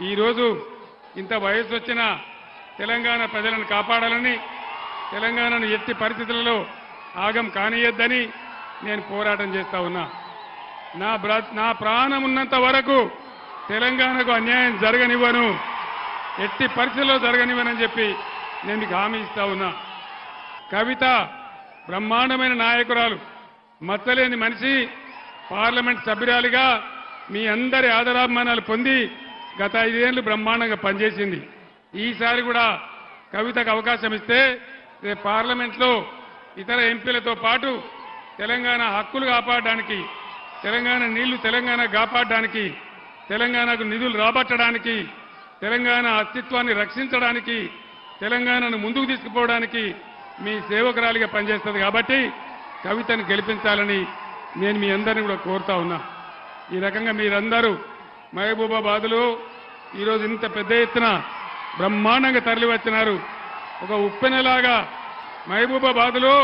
ఈరోజు ఇంత వయసు వచ్చిన తెలంగాణ ప్రజలను కాపాడాలని తెలంగాణను ఎట్టి పరిస్థితులలో ఆగం కానియద్దని నేను పోరాటం చేస్తా ఉన్నా. నా నా ప్రాణం ఉన్నంత వరకు తెలంగాణకు అన్యాయం జరగనివ్వను. ఎట్టి పరిస్థితుల్లో జరగనివ్వనని చెప్పి నేను మీకు హామీ ఇస్తా ఉన్నా. కవిత బ్రహ్మాండమైన నాయకురాలు మచ్చలేని మనిషి పార్లమెంట్ సభ్యురాలిగా మీ అందరి ఆదరాభిమానాలు పొంది గత ఐదేళ్ళు బ్రహ్మాండంగా పనిచేసింది. ఈసారి కూడా కవితకు అవకాశం ఇస్తే రేపు పార్లమెంట్లో ఇతర ఎంపీలతో పాటు తెలంగాణ హక్కులు కాపాడడానికి తెలంగాణ నీళ్ళు తెలంగాణ కాపాడడానికి తెలంగాణకు నిధులు రాబట్టడానికి తెలంగాణ అస్తిత్వాన్ని రక్షించడానికి తెలంగాణను ముందుకు తీసుకుపోవడానికి మీ సేవకురాలిగా పనిచేస్తుంది కాబట్టి కవితను గెలిపించాలని నేను మీ అందరిని కూడా కోరుతా ఉన్నా. ఈ రకంగా మీరందరూ మహబూబాబాద్లో ఈరోజు ఇంత పెద్ద ఎత్తున బ్రహ్మాండంగా తరలివచ్చినారు. ఒక ఉప్పెనలాగా మహబూబాబాద్లో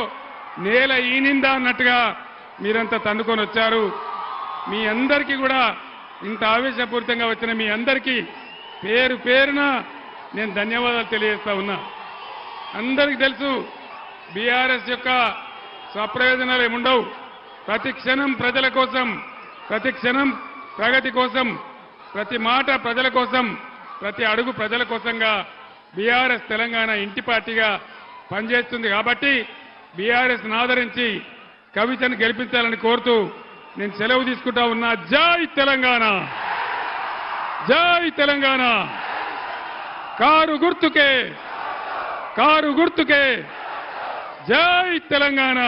నేల ఈనిందా అన్నట్టుగా మీరంతా తండుకొని వచ్చారు మీ అందరికీ కూడా ఇంత ఆవేశపూరితంగా వచ్చిన మీ అందరికీ పేరు పేరున నేను ధన్యవాదాలు తెలియజేస్తా ఉన్నా. అందరికీ తెలుసు బీఆర్ఎస్ యొక్క స్వప్రయోజనాలు ఏముండవు. ప్రతి క్షణం ప్రజల కోసం ప్రతి క్షణం ప్రగతి కోసం ప్రతి మాట ప్రజల కోసం ప్రతి అడుగు ప్రజల కోసంగా బీఆర్ఎస్ తెలంగాణ ఇంటి పార్టీగా పనిచేస్తుంది కాబట్టి బీఆర్ఎస్ ఆదరించి కవితను గెలిపించాలని కోరుతూ నేను సెలవు తీసుకుంటా ఉన్నా. జై తెలంగాణ! జై తెలంగాణ! కారు గుర్తుకే! కారు గుర్తుకే! జై తెలంగాణ!